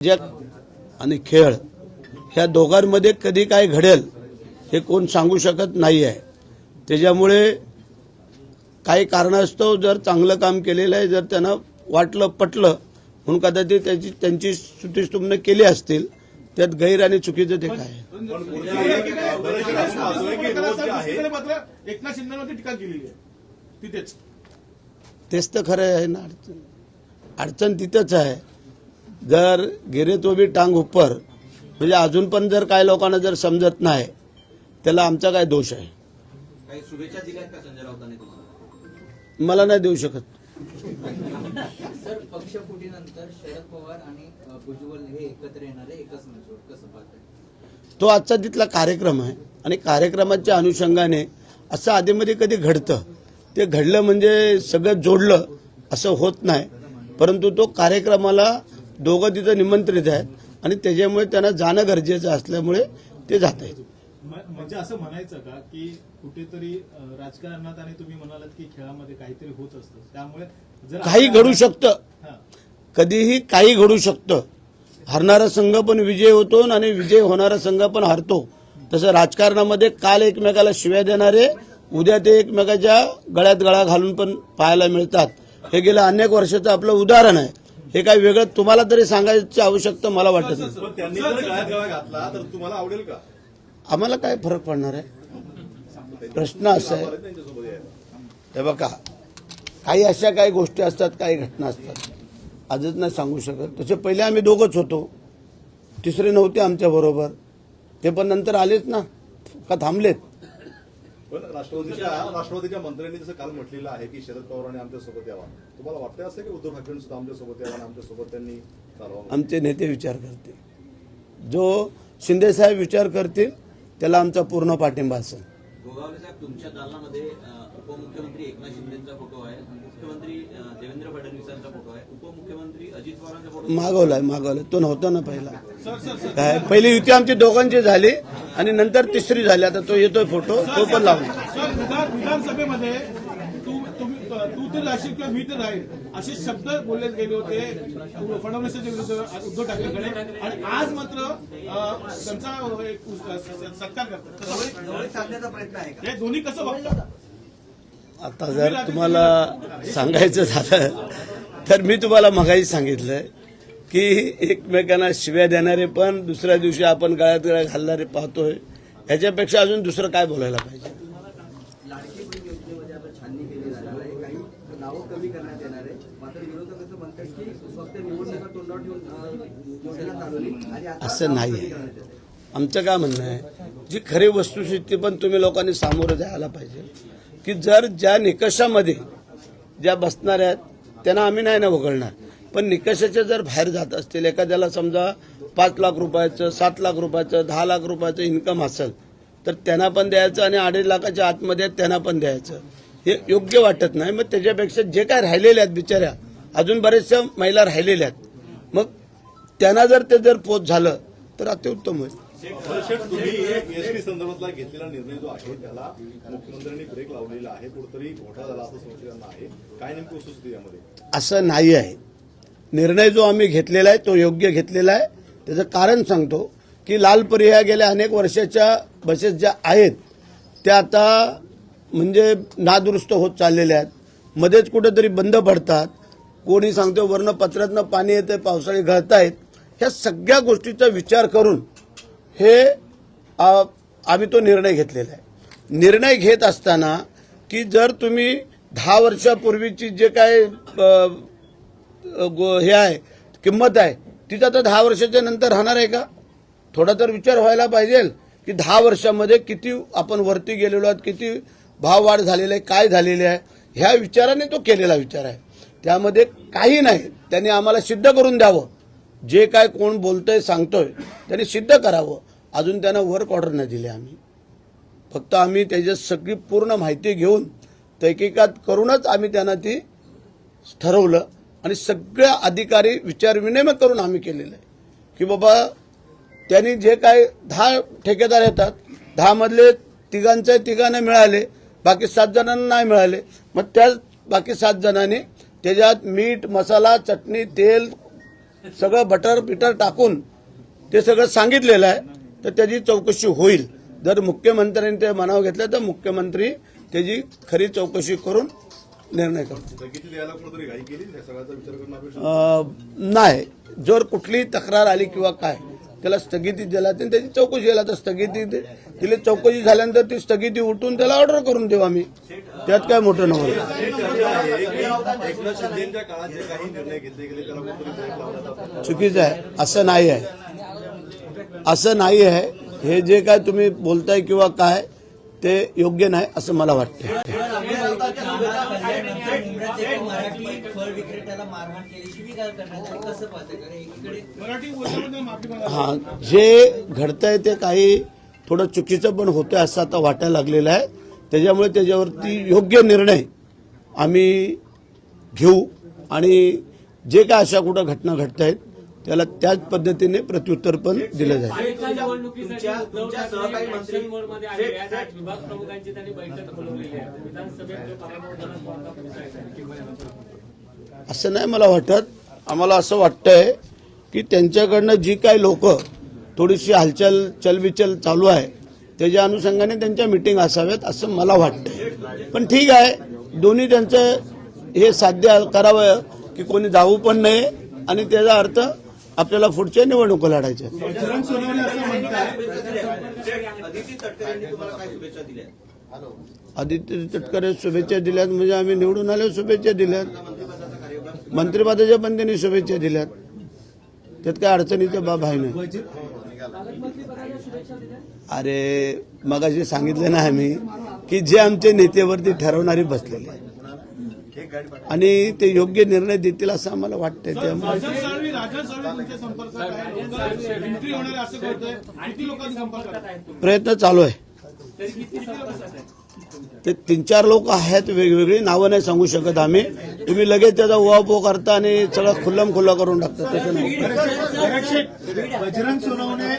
जग आणि खेळ ह्या दोघांमध्ये कधी काय घडेल हे कोण सांगू शकत नाही आहे त्याच्यामुळे काही कारणास्तव जर चांगलं काम केलेलं आहे जर त्यांना वाटलं पटलं म्हणून कदाचित त्याची त्यांची सुटीस्तुमने केली असतील त्यात गैर आणि चुकीचं ते काय आहे. मात्र एकनाथ शिंदेवरती टीका केलेली आहे. तिथेच. तेच तर खरं आहे ना. अडचण अडचण तिथंच आहे. जर गिरे तो बी टांग उपर म्हणजे अजून पण जर काही लोकांना जर समजत नाही त्याला आमचा काय दोष आहे? काही शुभेच्छा दिल्यात का संजय राऊतांनी तुम्हाला? मला नाही देऊ शकत. सर पक्षफुटीनंतर शरद पवार आणि अ, भुजबळ हे एकत्र येणारे एकाच मंचावर कसं पाहताय तो आजचा तिथला कार्यक्रम आहे आणि कार्यक्रमाच्या अनुषंगाने असं आधीमध्ये कधी घडतं ते घडलं म्हणजे सगळं जोडलं असं होत नाही. परंतु तो कार्यक्रमाला दोघं तिथं निमंत्रित आहेत आणि त्याच्यामुळे त्यांना जाणं गरजेचं असल्यामुळे ते जात आहेत. म्हणजे असं म्हणायचं का की कुठेतरी राजकारणात आणि तुम्ही म्हणालात की खेळामध्ये काहीतरी होत असतं. त्यामुळे काही घडू शकतं. कधीही काही घडू शकतं. हरणारा संघ पण विजय होतो आणि विजय होणारा संघ पण हरतो. तसं राजकारणामध्ये काल एकमेकाला शिव्या देणारे उद्या ते एकमेकाच्या गळ्यात गळा घालून पण पाहायला मिळतात. हे गेल्या अनेक वर्षाचं आपलं उदाहरण आहे. हे काही वेगळं तुम्हाला तरी सांगायची आवश्यकता मला वाटत नाही. पण त्यांनी जर गळ्यात गळा घातला तर तुम्हाला आवडेल का? आम्हाला काय फरक पडणार आहे? प्रश्न असा आहे. हे बघा काही अशा काही गोष्टी असतात काही घटना असतात. आजच नाही सांगू शकत. तसे पहिले आम्ही दोघंच होतो. तिसरे नव्हते आमच्या बरोबर. ते पण नंतर आलेच ना? का थांबलेत? पण राष्ट्रवादीच्या राष्ट्रवादीच्या मंत्र्यांनी जसं काल म्हटलेलं आहे की शरद पवारांनी आमच्यासोबत यावा. तुम्हाला वाटतं असं की उद्धव ठाकरेंनी सुद्धा आमच्यासोबत यावं आणि आमच्यासोबत त्यांनी आमचे नेते विचार करतील. जो शिंदेसाहेब विचार करतील त्याला आमचा पूर्ण पाठिंबा असेल. गोगावले साहेब तुमच्या दालनामध्ये उपमुख्यमंत्री एकनाथ शिंदेचा फोटो आहे मुख्यमंत्री देवेंद्र फडणवीसांचा फोटो आहे उपमुख्यमंत्री अजित पवारांचा फोटो मागवलाय मागवलाय तो नव्हता ना पहिला काय पहिली युती आमची दोघांची झाली आणि नंतर तिसरी झाली आता तो येतोय फोटो तो पण लावला विधानसभेमध्ये तू तर राहशील किंवा मी तर राहील असे शब्द बोलले गेले होते. फडणवीसांच्या विरुद्ध उद्धव ठाकरेकडे. आणि आज मात्र त्यांचा एक सत्कार करतात? हे दोन्ही कसं बघतात आता जर तुम्हाला सांगायचं झालं तर मी तुम्हाला मगाही सांगितलंय की एकमेकांना शिव्या देणारे पण दुसऱ्या दिवशी आपण गळ्यात गळ्या घालणारे पाहतोय. ह्याच्यापेक्षा अजून दुसरं काय बोलायला पाहिजे लाडकी बहीण योजनेमध्ये आता छाननी केली जाणार आहे काही नावं कमी करण्यात येणार आहे मात्र विरोधक असं म्हणतात की फक्त निवडणुका तोंडावर ठेवून अ, योजना चालवली आणि आता असं नाही आहे. आमचं काय म्हणणं आहे? जी खरी वस्तुस्थिती पण तुम्ही लोकांनी सामोरं जायला पाहिजे. की जर ज्या निकषामध्ये ज्या बसणाऱ्या आहेत त्यांना आम्ही नाही ना वगळणार पण निकषाच्या जर बाहेर जात असतील एखाद्याला समजा पाच लाख रुपयाचं सात लाख रुपयाचं दहा लाख रुपयाचं इन्कम असेल तर त्यांना पण द्यायचं आणि अडीच लाखाच्या आतमध्ये आहेत त्यांना पण द्यायचं. हे योग्य वाटत नाही. मग त्याच्यापेक्षा जे काय राहिलेले आहेत बिचाऱ्या अजून बऱ्याचशा महिला राहिलेल्या आहेत. मग त्यांना जर ते जर पोच झालं तर अतिउत्तम होईल. शेठ तुम्ही एसटी संदर्भातला घेतलेला निर्णय जो आहे त्याला मुख्यमंत्र्यांनी ब्रेक लावलेला आहे. कुठेतरी घोटाळा झाला असं संशयानं आहे काय नेमकी वस्तुस्थिती यामध्ये? असं नाही आहे. निर्णय जो आम्ही घेतलेला आहे तो योग्य घेतलेला आहे. त्याचं कारण सांगतो की लाल पर्याय गेल्या अनेक वर्षाच्या बसेस ज्या आहेत त्या आता म्हणजे नादुरुस्त होत चाललेल्या आहेत. मध्येच कुठेतरी बंद पडतात. कोणी सांगतो वर्ण पत्रातनं पाणी येतं पावसाळी गळतायत ह्या सगळ्या गोष्टीचा विचार करून हे आम्ही तो निर्णय घेतलेला आहे. निर्णय घेत असताना की जर तुम्ही दहा वर्षापूर्वीची जे काय गो- हे आहे किंमत आहे तिथं आता दहा वर्षाच्या नंतर राहणार आहे का? थोडा तर विचार व्हायला पाहिजे की दहा वर्षामध्ये किती आपण वरती गेलेलो आहोत किती भाववाढ झालेली आहे काय झालेली आहे ह्या विचाराने तो केलेला विचार आहे. त्यामध्ये काही नाही. त्यांनी आम्हाला सिद्ध करून द्यावं. जे काय कोण बोलतोय सांगतोय त्यांनी सिद्ध करावं. अजून त्यांना वर्क ऑर्डर नाही दिले आम्ही. फक्त आम्ही त्याच्यात सगळी पूर्ण माहिती घेऊन तहकिकात करूनच आम्ही त्यांना ती ठरवलं आणि सगळ्या अधिकारी विचारविनिमय करून आम्ही केलेलं आहे. की बाबा त्यांनी जे काय दहा ठेकेदार येतात दहामधले तिघांचे तिघांना मिळाले बाकी सात जणांना नाही मिळाले. मग त्या बाकी सात जणांनी त्याच्यात मीठ मसाला चटणी तेल सगळं बटर बिटर टाकून ते सगळं सांगितलेलं आहे. तर त्याची चौकशी होईल. जर मुख्यमंत्र्यांनी ते मनावर घेतलं तर मुख्यमंत्री त्याची खरी चौकशी करून निर्णय अं, नाही. जर कुठलीही तक्रार आली किंवा काय त्याला स्थगिती दिला तर त्याची चौकशी केला तर स्थगिती तिला चौकशी झाल्यानंतर ती स्थगिती उठून त्याला ऑर्डर करून देऊ आम्ही. त्यात काय मोठं नव्हतं. चुकीचं आहे. असं नाही आहे. असं नाही आहे. हे जे काय तुम्ही बोलताय किंवा काय ते योग्य नाही असं मला वाटतं हा जे घडतंय ते काही थोडं चुकीचं पण होतंय असं आता वाटायला लागलेलं आहे. त्याच्यामुळे त्याच्यावरती योग्य निर्णय आम्ही घेऊ आणि जे काय अशा कुठं घटना घडत आहेत त्याला त्याच पद्धतीने प्रत्युत्तर पण दिलं जाईल. आहे. आहे. असं नाही मला वाटत. आम्हाला असं वाटतंय की त्यांच्याकडनं जी काही लोक थोडीशी हालचाल चलबिचल चालू आहे त्याच्या अनुषंगाने त्यांच्या मिटिंग असाव्यात असं मला वाटतंय. पण ठीक आहे दोन्ही त्यांचं हे साध्य करावं की कोणी जाऊ पण नये आणि त्याचा अर्थ आपल्याला पुढच्या निवडणुका लढायच्या आहेत. बजरंग सोनवणे असं म्हणतात अदिती तटकरे यांनी तुम्हाला काय शुभेच्छा दिल्या आदित्य तटकरे शुभेच्छा दिल्यात म्हणजे आम्ही निवडून आले शुभेच्छा दिल्यात. मंत्रिपदाच्या पण त्यांनी शुभेच्छा दिल्यात. त्यात काय अडचणीचं बाब आहे नाही. अरे मगाशी सांगितलं ना आम्ही की जे आमचे नेतेवरती ठरवणारी बसलेले. आणि ते योग्य निर्णय देतील असं आम्हाला वाटतंय. त्यामुळे प्रयत्न चालू आहे. ते तीन चार लोक आहेत वेगवेगळी नावं नाही सांगू शकत आम्ही. तुम्ही लगेच त्याचा उहापोह करता आणि सगळं खुल्लम खुल्ला करून टाकता. तसं नाही. बजरंग सोनवणे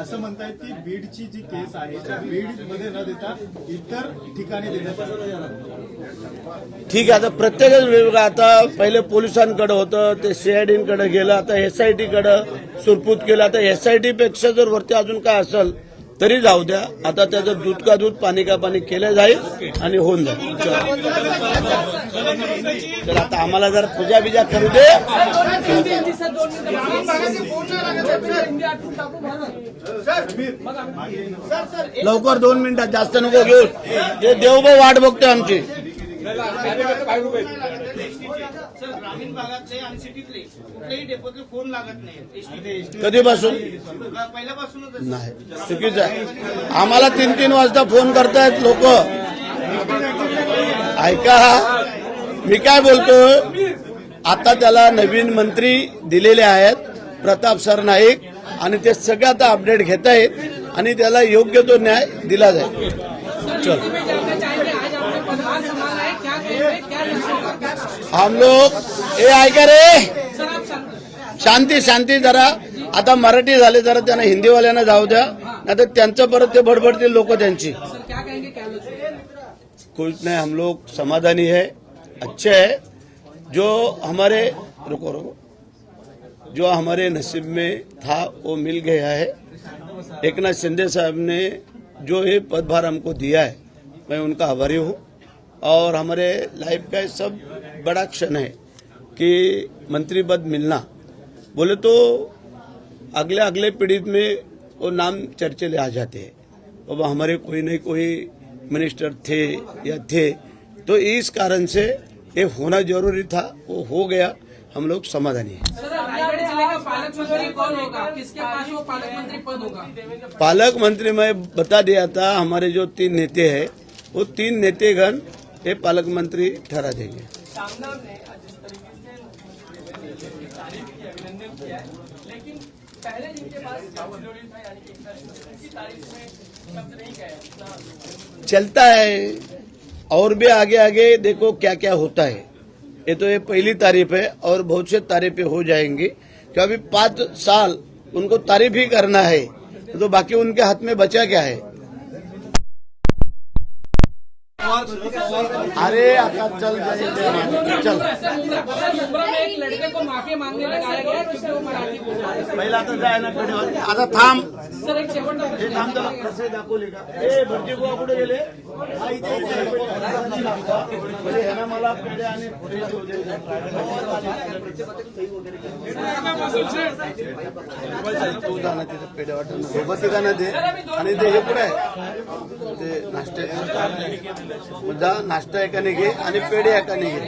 असं म्हणतायत की बीडची जी केस आहे त्या बीडमध्ये न देता इतर ठिकाणी देण्यात आली. ठीक आहे आता प्रत्येकच वेगवेगळं. आता पहिले पोलिसांकडे होतं ते सीआयडीकडे गेलं आता एसआयटी कडे सुरपूत केलं. आता एसआयटी पेक्षा जर वरती अजून काय असेल तरी जाऊ द्या. आता त्याचं दूध का दूध पाणी का पाणी केलं जाईल आणि होऊन जाईल. तर आता आम्हाला जर पूजा बिजा करू दे. लवकर दोन मिनिटात जास्त नको घेऊ ते देवभाऊ वाट बघते आमची. भागातले आणि सिटीतले कुठल्याही डेपोतले फोन लागत नाही. कधीपासून? पहिल्यापासूनच नाही. चुकीचं आहे. आम्हाला तीन तीन वाजता फोन करतायत लोक. ऐका मी काय बोलतोय? आता त्याला नवीन मंत्री दिलेले आहेत प्रताप सर नाईक आणि ते सगळे आता अपडेट घेत आहेत आणि त्याला योग्य तो न्याय दिला जाईल. चल में जानना चाहेंगे आज आपने पदभार संभाला है क्या कहेंगे क्या लक्ष्य होगा? हम लोग ए ऐका रे. शांती शांती जरा. आता मराठी झाले जरा त्यांना हिंदीवाल्यांना जाऊ द्या. नाही तर त्यांचं परत ते बडबडतील लोक त्यांची. सर कुछ नहीं हम लोग समाधानी है. अच्छे है. जो हमारे रुको रुको. जो हमारे नसीब में था वो मिल गया है. एक नाथ शिंदे साहब ने जो ये पदभार हमको दिया है मैं उनका आभारी हूँ. और हमारे लाइफ का सब बड़ा क्षण है कि मंत्री पद मिलना। बोले तो अगले अगले पीढ़ी में वो नाम चर्चे ले आ जाते हैं। अब हमारे कोई नहीं कोई मिनिस्टर थे या थे तो इस कारण से ये होना ज़रूरी था वो हो गया। हम लोग समाधानी हैं। सर रायगढ़ ज़िले का पालक मंत्री कौन होगा? किसके पास वो पालक मंत्री पद होगा? पालक मंत्री मैं बता दिया था हमारे जो तीन नेते हैं वो तीन नेतेगण ये पालक मंत्री ठहरा देंगे। चलता है और भी आगे आगे देखो क्या क्या होता है। ये तो ये पहली तारीफ है और बहुत से तारीफें हो जाएंगी। कि अभी पाँच साल उनको तारीफ ही करना है तो बाकी उनके हाथ में बचा क्या है अरे आता चल जाईल चल ऐसा मुमरा सर, मुमरा में एक लड़के को माफी मांगने लगाया गया क्योंकि वो अरे बोल चल है पहिला आता जाय ना आता थांब. सर एक हे थांब त्याला दाखवले का? ए भटके बुवा कुठे गेले? हा, इथे, इथे. म्हणजे ह्यानं मला पेढे आणि दे. तू पेढे सोबत ते आणि ते हे कुठे आहे ते नाश्ते. जा नाश्ता एकाने घे पेढे एकाने घे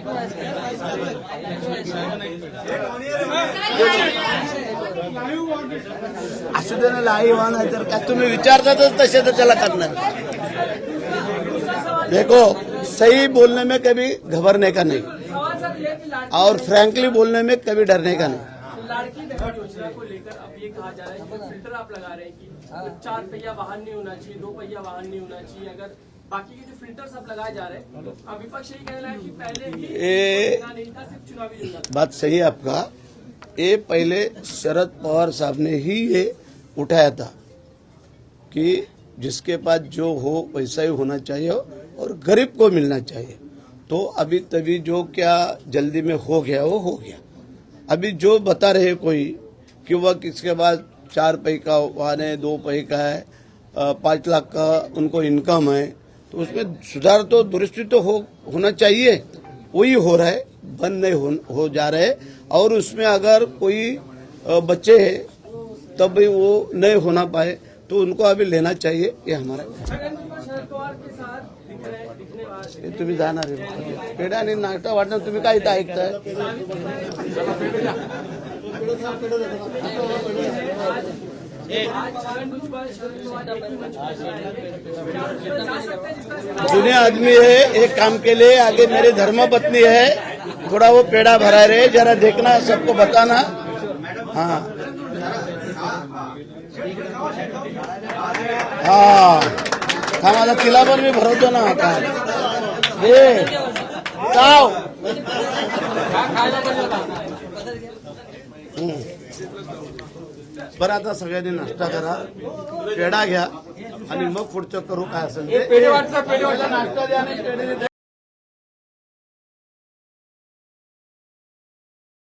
असं दे ना लाईव्ह नाही तर, काय तुम्ही विचारतातच देखो, सही बोलने में कभी घबरने का नहीं. और फ्रैंकली बोलने में कभी डरने का नहीं. लाड़की को लेकर अब ये कहा जा रहा है कि फ़िल्टर आप लगा रहे हैं कि चार पहिया वाहन नहीं होना चाहिए, दो पहिया वाहन नहीं होना चाहिए, अगर बाकी के जो फिल्टर्स लगाए जा रहे हैं विपक्ष यही कह रहा है कि पहले था सिर्फ़ चुनावी बात सही है आपका। ये पहले शरद पवार साहब ने ही ये उठाया था कि जिसके पास जो हो वैसा ही होना चाहिए और गरीब को मिलना चाहिए। तो अभी तभी जो क्या जल्दी में हो गया वो हो गया। अभी जो बता रहे कोई कि वह किसके पास चार पै का वाहन है दो पै का है पाँच लाख का उनको इनकम है तो उसमें सुधार तो दुरुस्ती तो हो होना चाहिए। वही हो रहा है बंद नहीं हो, हो जा रहे और उसमें अगर कोई बच्चे हैं तब भी वो नहीं होना पाए तो उनको अभी लेना चाहिए ये हमारा। के हे तुम्ही जाणार आहे पेढा आणि नाश्ता तुम्ही काय इथं ऐकताय ही पर हैं जुने आदमी है, एक काम के लिए आगे मेरी धर्मपत्नी है, थोड़ा वो पेड़ा भरा रहे, जरा देखना, सबको बताना। हाँ। हाँ। हा माझा तिला पण मी भरवतो ना आता हे चाव हम्म. बरं आता सगळ्यांनी नाश्ता करा पेढा घ्या आणि मग पुढचं करू काय असेल